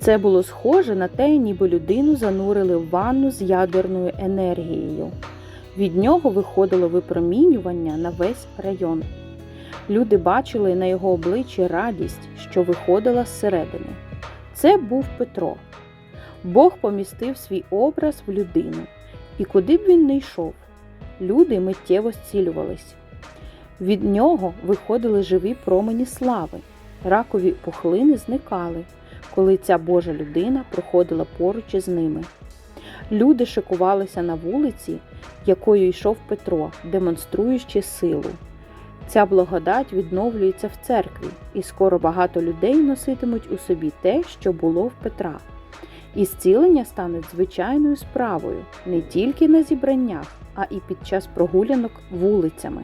Це було схоже на те, ніби людину занурили в ванну з ядерною енергією. Від нього виходило випромінювання на весь район. Люди бачили на його обличчі радість, що виходила зсередини. Це був Петро. Бог помістив свій образ в людину, і куди б він не йшов, люди миттєво зцілювались. Від нього виходили живі промені слави, ракові пухлини зникали, коли ця Божа людина проходила поруч із ними. Люди шикувалися на вулиці, якою йшов Петро, демонструючи силу. Ця благодать відновлюється в церкві, і скоро багато людей носитимуть у собі те, що було в Петра. І зцілення стануть звичайною справою не тільки на зібраннях, а і під час прогулянок вулицями.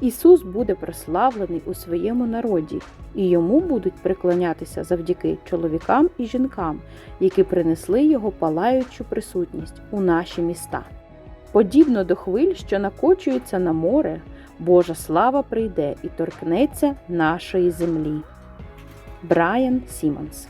Ісус буде прославлений у своєму народі, і йому будуть приклонятися завдяки чоловікам і жінкам, які принесли його палаючу присутність у наші міста. Подібно до хвиль, що накочуються на море, Божа слава прийде і торкнеться нашої землі. Брайан Сімонс